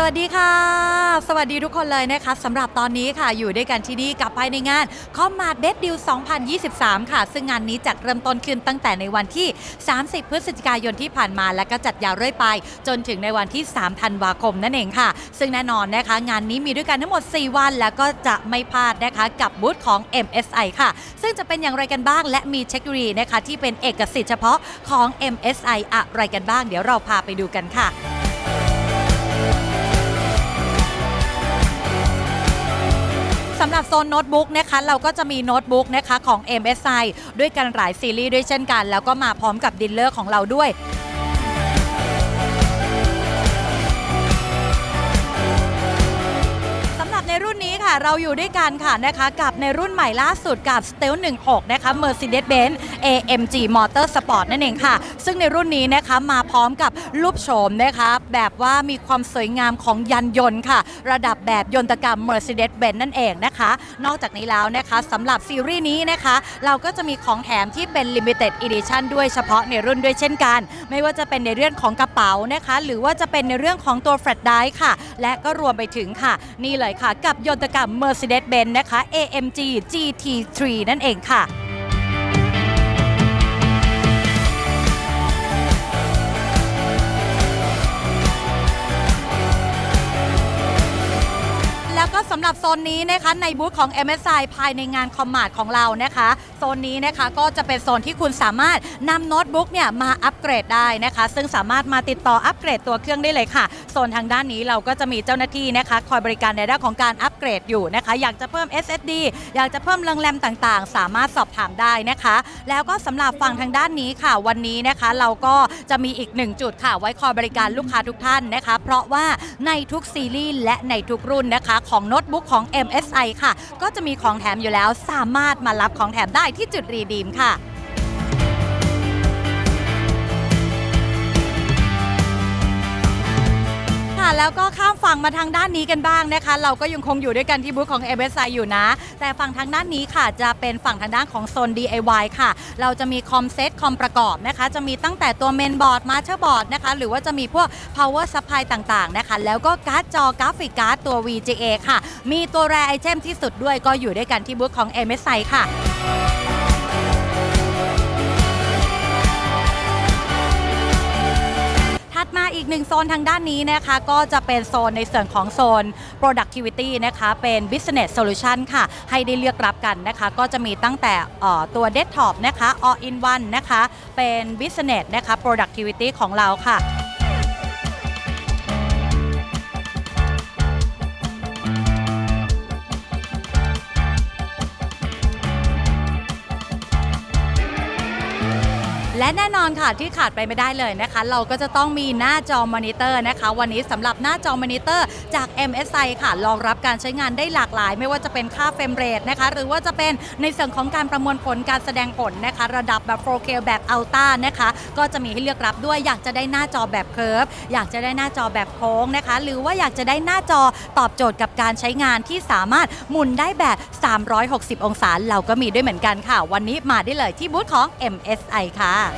สวัสดีค่ะ สวัสดีทุกคนเลยนะคะสำหรับตอนนี้ค่ะอยู่ด้วยกันที่นี่กับภายในงานคอมมาดเบสดิว2023 ค่ะ ซึ่งงานนี้จัดเริ่มต้นขึ้นตั้งแต่ในวันที่ 30 พฤศจิกายนที่ผ่านมา และก็จัดยาวเรื่อยไป จนถึงในวันที่ 3 ธันวาคมนั่นเองค่ะ ซึ่งแน่นอนนะคะ งานนี้มีด้วยกันทั้งหมด 4 วัน แล้วก็จะไม่พลาดนะคะกับบูธของ MSI ค่ะ ซึ่งจะเป็นอย่างไรกันบ้าง และมีเทคโนโลยีนะคะที่เป็นเอกสิทธิ์เฉพาะของ MSI อะไรกันบ้าง เดี๋ยวเราพาไปดูกันค่ะ สำหรับโซนโน้ตบุ๊กนะคะเราก็จะมีโน้ตบุ๊กนะคะของ MSI ด้วยกันหลายซีรีส์ด้วยเช่นกัน แล้วก็มาพร้อมกับดิลเลอร์ของเราด้วยสำหรับในรุ่นนี้ ค่ะ เราอยู่ด้วยกันค่ะนะคะ กับในรุ่นใหม่ล่าสุดกับ s t e l 16 นะคะ Mercedes-Benz AMG Motor Sport นั่นเองค่ะ ซึ่งในรุ่นนี้นะคะมาพร้อมกับรูปโฉมนะคะ แบบว่ามีความสวยงามของยันยนต์ค่ะ ระดับแบบยนตกรรม Mercedes-Benz นั่นเองนะคะ นอกจากนี้แล้วนะคะสำหรับซีรีส์นี้นะคะ เราก็จะมีของแถมที่เป็น Limited Edition ด้วยเฉพาะในรุ่นด้วยเช่นกัน ไม่ว่าจะเป็นในเรื่องของกระเป๋านะคะ หรือว่าจะเป็นในเรื่องของตัว Flat Drive ค่ะ และก็รวมไปถึงค่ะ นี่เลยค่ะ กับยนตกรรมับ Mercedes-Benz นะคะ AMG GT3 นั่นเองค่ะ หรับโซนนี้นะคะในบูธของ MSI ภายในงานคอมมาดของเรานะคะโซนนี้นะคะก็จะเป็นโซนที่คุณสามารถนำโน้ตบุ๊กเนี่ยมาอัปเกรดได้นะคะ ซึ่งสามารถมาติดต่ออัปเกรดตัวเครื่องได้เลยค่ะโซนทางด้านนี้เราก็จะมีเจ้าหน้าที่นะคะคอยบริการในด้านของการอัปเกรดอยู่นะคะ อยากจะเพิ่ม SSD อยากจะเพิ่มเรื่องแรมต่างๆ สามารถสอบถามได้นะคะ แล้วก็สำหรับฝั่งทางด้านนี้ค่ะ วันนี้นะคะเราก็จะมีอีกหนึ่งจุดค่ะ ไว้คอยบริการลูกค้าทุกท่านนะคะ เพราะว่าในทุกซีรีส์และในทุกรุ่นนะคะของโน้ตบุ๊กของ MSI ค่ะ ก็จะมีของแถมอยู่แล้ว สามารถมารับของแถมได้ที่จุดรีดีมค่ะ แล้วก็ข้ามฝั่งมาทางด้านนี้กันบ้างนะคะ เราก็ยังคงอยู่ด้วยกันที่บูธของ MSI อยู่นะ แต่ฝั่งทางด้านนี้ค่ะ จะเป็นฝั่งทางด้านของโซน DIY ค่ะ เราจะมีคอมเซ็ตคอมประกอบนะคะ จะมีตั้งแต่ตัวเมนบอร์ดมาเชอร์บอร์ดนะคะ หรือว่าจะมีพวก power supply ต่างๆนะคะ แล้วก็การ์ดจอกราฟิกการ์ดตัว VGA ค่ะ มีตัวแรไอเทมที่สุดด้วยก็อยู่ด้วยกันที่บูธของ MSI ค่ะ หนึ่งโซนทางด้านนี้นะคะ ก็จะเป็นโซนในส่วนของโซน productivity นะคะ เป็น business solution ค่ะ ให้ได้เลือกรับกันนะคะ ก็จะมีตั้งแต่ตัว desktop นะคะ all in one นะคะ เป็น business นะคะ productivity ของเราค่ะ และแน่นอนค่ะที่ขาดไปไม่ได้เลยนะคะ เราก็จะต้องมีหน้าจอมอนิเตอร์นะคะ วันนี้สำหรับหน้าจอมอนิเตอร์จาก MSI ค่ะรองรับการใช้งานได้หลากหลาย ไม่ว่าจะเป็นค่าเฟรมเรทนะคะ หรือว่าจะเป็นในส่วนของการประมวลผลการแสดงผลนะคะ ระดับแบบ 4K แบบอัลต้านะคะ ก็จะมีให้เลือกรับด้วยอยากจะได้หน้าจอแบบเคิร์ฟอยากจะได้หน้าจอแบบโค้งนะคะ หรือว่าอยากจะได้หน้าจอตอบโจทย์กับการใช้งานที่สามารถหมุนได้แบบ 360 องศาเราก็มีด้วยเหมือนกันค่ะ วันนี้มาได้เลยที่บูธของ MSI ค่ะ